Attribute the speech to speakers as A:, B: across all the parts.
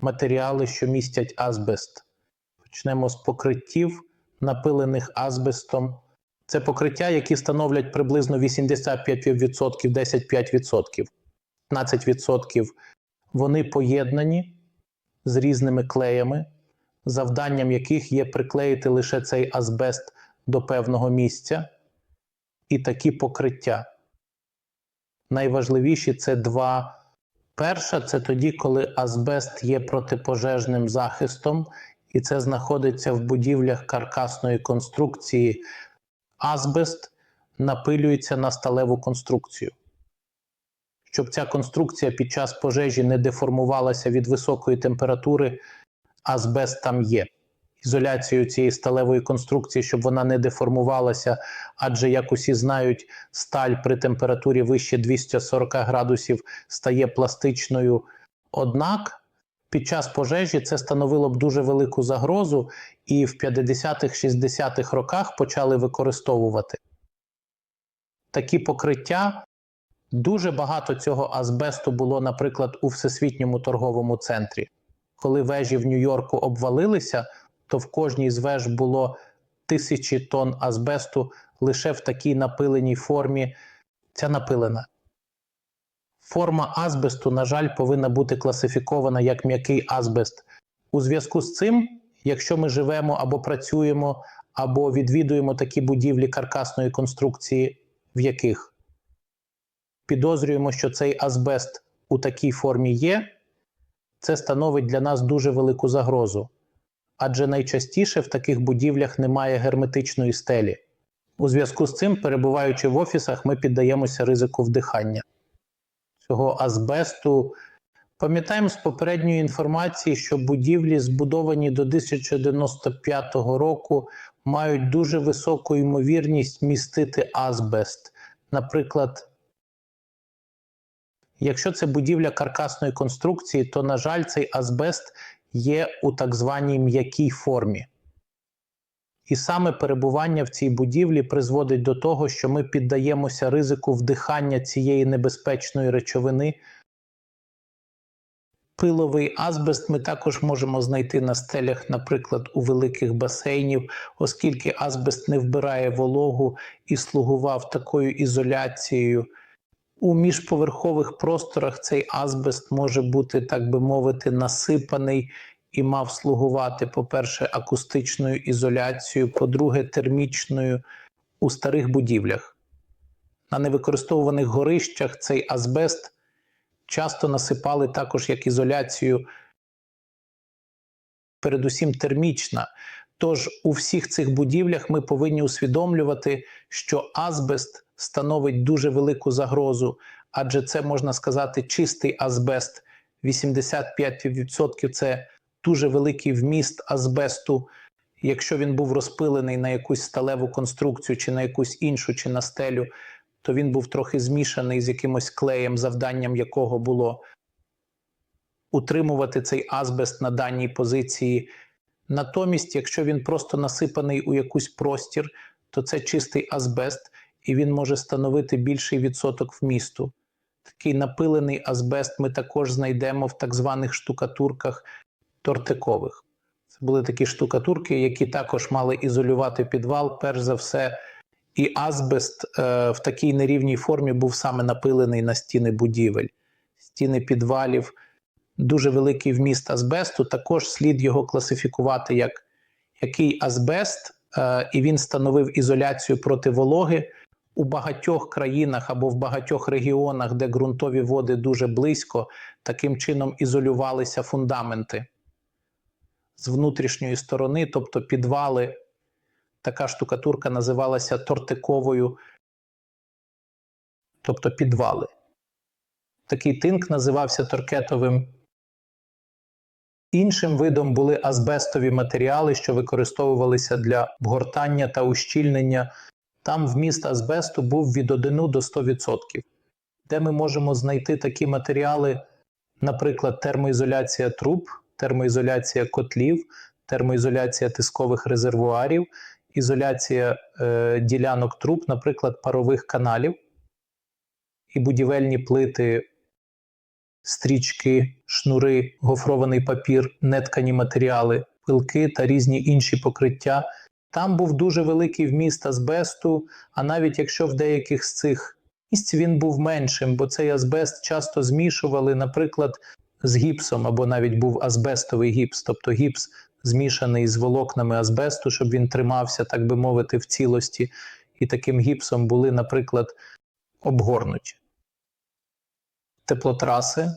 A: матеріали, що містять азбест. Почнемо з покриттів, напилених азбестом. Це покриття, які становлять приблизно 85%, 10-5%, 15%. Вони поєднані з різними клеями, завданням яких є приклеїти лише цей азбест до певного місця. І такі покриття. Найважливіші це два. Перша це тоді, коли азбест є протипожежним захистом, і це знаходиться в будівлях каркасної конструкції. Азбест напилюється на сталеву конструкцію. Щоб ця конструкція під час пожежі не деформувалася від високої температури, азбест там є. Ізоляцією цієї сталевої конструкції, щоб вона не деформувалася, адже, як усі знають, сталь при температурі вище 240 градусів стає пластичною. Однак під час пожежі це становило б дуже велику загрозу, і в 50-60-х роках почали використовувати такі покриття. Дуже багато цього азбесту було, наприклад, у Всесвітньому торговому центрі. Коли вежі в Нью-Йорку обвалилися, то в кожній з веж було тисячі тонн азбесту лише в такій напиленій формі. Ця напилена. Форма азбесту, на жаль, повинна бути класифікована як м'який азбест. У зв'язку з цим, якщо ми живемо або працюємо, або відвідуємо такі будівлі каркасної конструкції, в яких підозрюємо, що цей азбест у такій формі є, це становить для нас дуже велику загрозу. Адже найчастіше в таких будівлях немає герметичної стелі. У зв'язку з цим, перебуваючи в офісах, ми піддаємося ризику вдихання цього азбесту. Пам'ятаємо з попередньої інформації, що будівлі, збудовані до 1095 року, мають дуже високу ймовірність містити азбест. Наприклад, якщо це будівля каркасної конструкції, то, на жаль, цей азбест є у так званій м'якій формі. І саме перебування в цій будівлі призводить до того, що ми піддаємося ризику вдихання цієї небезпечної речовини. Пиловий азбест ми також можемо знайти на стелях, наприклад, у великих басейнів, оскільки азбест не вбирає вологу і слугував такою ізоляцією. У міжповерхових просторах цей азбест може бути, так би мовити, насипаний і мав слугувати, по-перше, акустичною ізоляцією, по-друге, термічною у старих будівлях. На невикористовуваних горищах цей азбест часто насипали також як ізоляцію, передусім термічна. Тож у всіх цих будівлях ми повинні усвідомлювати, що азбест становить дуже велику загрозу, адже це можна сказати чистий азбест. 85% це дуже великий вміст азбесту. Якщо він був розпилений на якусь сталеву конструкцію, чи на якусь іншу, чи на стелю, то він був трохи змішаний з якимось клеєм, завданням якого було утримувати цей азбест на даній позиції. Натомість, якщо він просто насипаний у якийсь простір, то це чистий азбест, і він може становити більший відсоток вмісту. Такий напилений азбест ми також знайдемо в так званих штукатурках тортикових. Це були такі штукатурки, які також мали ізолювати підвал, перш за все. І азбест е, в такій нерівній формі був саме напилений на стіни будівель, стіни підвалів, дуже великий вміст азбесту. Також слід його класифікувати як який азбест, е, і він становив ізоляцію проти вологи у багатьох країнах або в багатьох регіонах, де ґрунтові води дуже близько, таким чином ізолювалися фундаменти з внутрішньої сторони, тобто підвали. Така штукатурка називалася тортиковою, тобто підвали. Такий тинк називався торкетовим. Іншим видом були азбестові матеріали, що використовувалися для вгортання та ущільнення. Там вміст азбесту був від 1 до 100%, де ми можемо знайти такі матеріали, наприклад, термоізоляція труб, термоізоляція котлів, термоізоляція тискових резервуарів, ізоляція е, ділянок труб, наприклад, парових каналів і будівельні плити стрічки, шнури, гофрований папір, неткані матеріали, пилки та різні інші покриття. Там був дуже великий вміст азбесту, а навіть якщо в деяких з цих місць він був меншим, бо цей азбест часто змішували, наприклад, з гіпсом, або навіть був азбестовий гіпс, тобто гіпс змішаний з волокнами азбесту, щоб він тримався, так би мовити, в цілості, і таким гіпсом були, наприклад, обгорнуті. Теплотраси.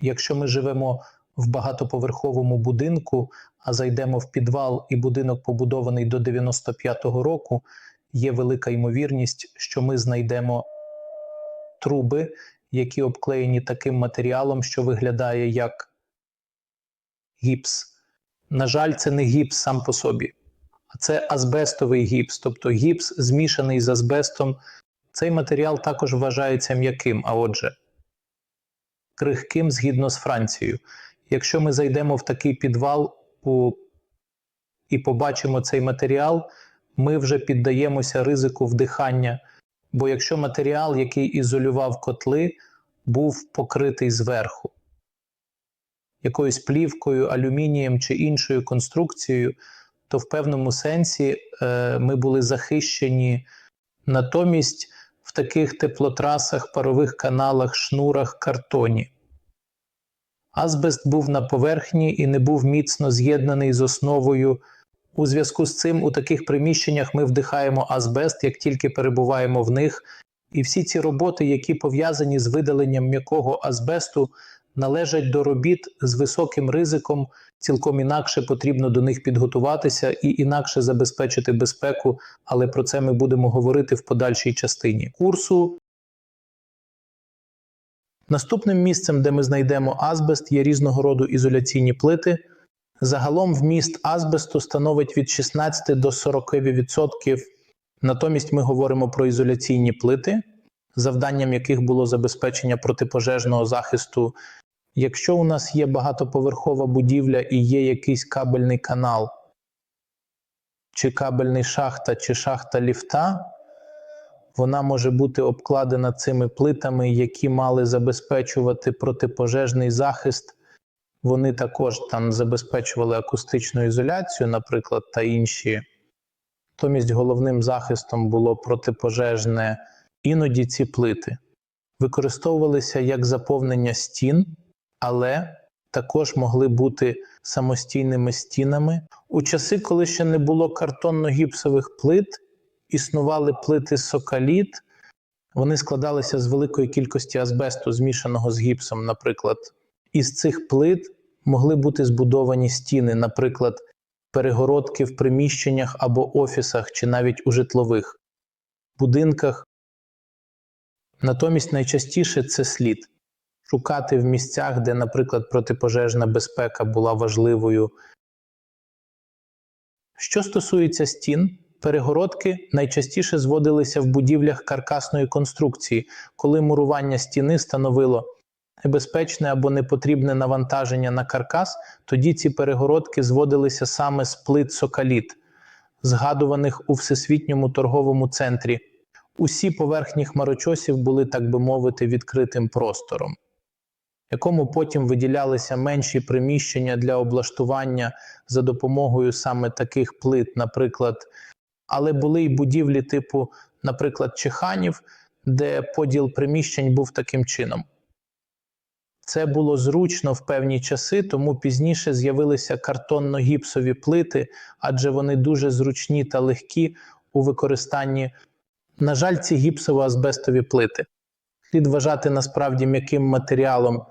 A: Якщо ми живемо в багатоповерховому будинку, а зайдемо в підвал, і будинок побудований до 95-го року, є велика ймовірність, що ми знайдемо труби, які обклеєні таким матеріалом, що виглядає як гіпс. На жаль, це не гіпс сам по собі, а це азбестовий гіпс, тобто гіпс змішаний з азбестом. Цей матеріал також вважається м'яким, а отже, крихким згідно з Францією. Якщо ми зайдемо в такий підвал і побачимо цей матеріал, ми вже піддаємося ризику вдихання. Бо якщо матеріал, який ізолював котли, був покритий зверху якоюсь плівкою, алюмінієм чи іншою конструкцією, то в певному сенсі е, ми були захищені натомість в таких теплотрасах, парових каналах, шнурах, картоні. Азбест був на поверхні і не був міцно з'єднаний з основою. У зв'язку з цим у таких приміщеннях ми вдихаємо азбест, як тільки перебуваємо в них, і всі ці роботи, які пов'язані з видаленням м'якого азбесту, належать до робіт з високим ризиком, цілком інакше потрібно до них підготуватися і інакше забезпечити безпеку, але про це ми будемо говорити в подальшій частині курсу. Наступним місцем, де ми знайдемо азбест, є різного роду ізоляційні плити. Загалом вміст азбесту становить від 16 до 40%. Натомість ми говоримо про ізоляційні плити, завданням яких було забезпечення протипожежного захисту. Якщо у нас є багатоповерхова будівля і є якийсь кабельний канал, чи кабельний шахта, чи шахта ліфта, вона може бути обкладена цими плитами, які мали забезпечувати протипожежний захист. Вони також там забезпечували акустичну ізоляцію, наприклад, та інші. Натомість головним захистом було протипожежне, іноді ці плити використовувалися як заповнення стін, але також могли бути самостійними стінами. У часи, коли ще не було картонно-гіпсових плит, існували плити сокаліт, вони складалися з великої кількості азбесту, змішаного з гіпсом, наприклад. Із цих плит могли бути збудовані стіни, наприклад, перегородки в приміщеннях або офісах, чи навіть у житлових будинках. Натомість найчастіше це слід шукати в місцях, де, наприклад, протипожежна безпека була важливою. Що стосується стін, перегородки найчастіше зводилися в будівлях каркасної конструкції, коли мурування стіни становило небезпечне або непотрібне навантаження на каркас, тоді ці перегородки зводилися саме з плит сокаліт, згадуваних у всесвітньому торговому центрі. Усі поверхні хмарочосів були, так би мовити, відкритим простором, якому потім виділялися менші приміщення для облаштування за допомогою саме таких плит, наприклад, але були й будівлі типу, наприклад, Чеханів, де поділ приміщень був таким чином. Це було зручно в певні часи, тому пізніше з'явилися картонно-гіпсові плити, адже вони дуже зручні та легкі у використанні. На жаль, ці гіпсово-азбестові плити слід вважати насправді м'яким матеріалом.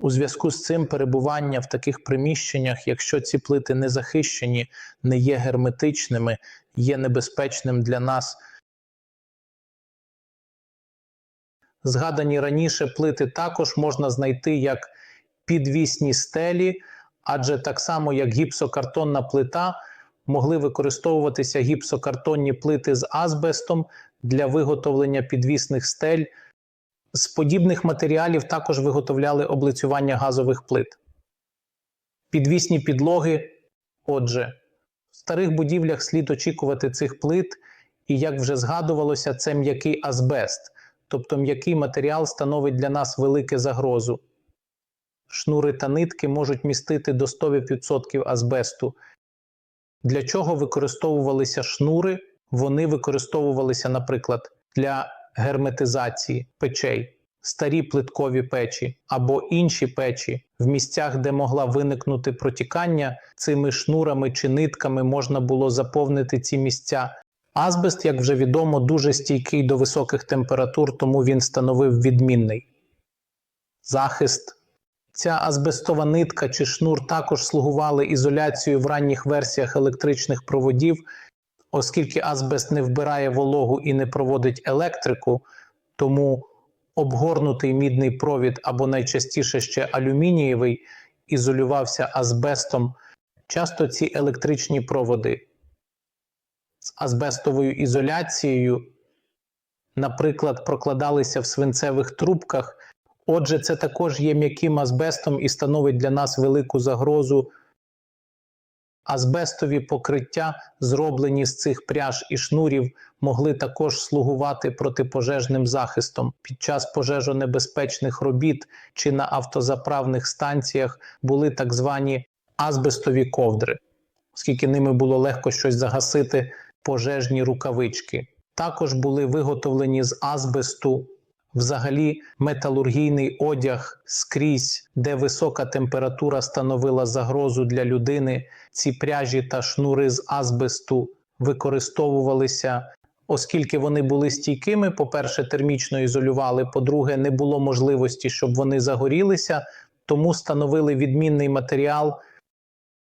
A: У зв'язку з цим перебування в таких приміщеннях, якщо ці плити не захищені, не є герметичними, є небезпечним для нас. Згадані раніше плити також можна знайти як підвісні стелі, адже так само як гіпсокартонна плита, могли використовуватися гіпсокартонні плити з азбестом для виготовлення підвісних стель. З подібних матеріалів також виготовляли облицювання газових плит. Підвісні підлоги. Отже, старих будівлях слід очікувати цих плит, і, як вже згадувалося, це м'який азбест, тобто м'який матеріал становить для нас велику загрозу. шнури та нитки можуть містити до 100% азбесту. Для чого використовувалися шнури? Вони використовувалися, наприклад, для герметизації печей, старі плиткові печі або інші печі в місцях, де могла виникнути протікання, цими шнурами чи нитками можна було заповнити ці місця. Азбест, як вже відомо, дуже стійкий до високих температур, тому він становив відмінний захист. Ця азбестова нитка чи шнур також слугували ізоляцією в ранніх версіях електричних проводів, оскільки азбест не вбирає вологу і не проводить електрику, тому обгорнутий мідний провід або найчастіше ще алюмінієвий ізолювався азбестом. Часто ці електричні проводи з азбестовою ізоляцією, наприклад, прокладалися в свинцевих трубках. Отже, це також є м'яким азбестом і становить для нас велику загрозу. Азбестові покриття, зроблені з цих пряж і шнурів, могли також слугувати протипожежним захистом. Під час пожежонебезпечних робіт чи на автозаправних станціях були так звані азбестові ковдри, оскільки ними було легко щось загасити пожежні рукавички. Також були виготовлені з азбесту взагалі металургійний одяг скрізь, де висока температура становила загрозу для людини. Ці пряжі та шнури з азбесту використовувалися, оскільки вони були стійкими. По-перше, термічно ізолювали. По-друге, не було можливості, щоб вони загорілися, тому становили відмінний матеріал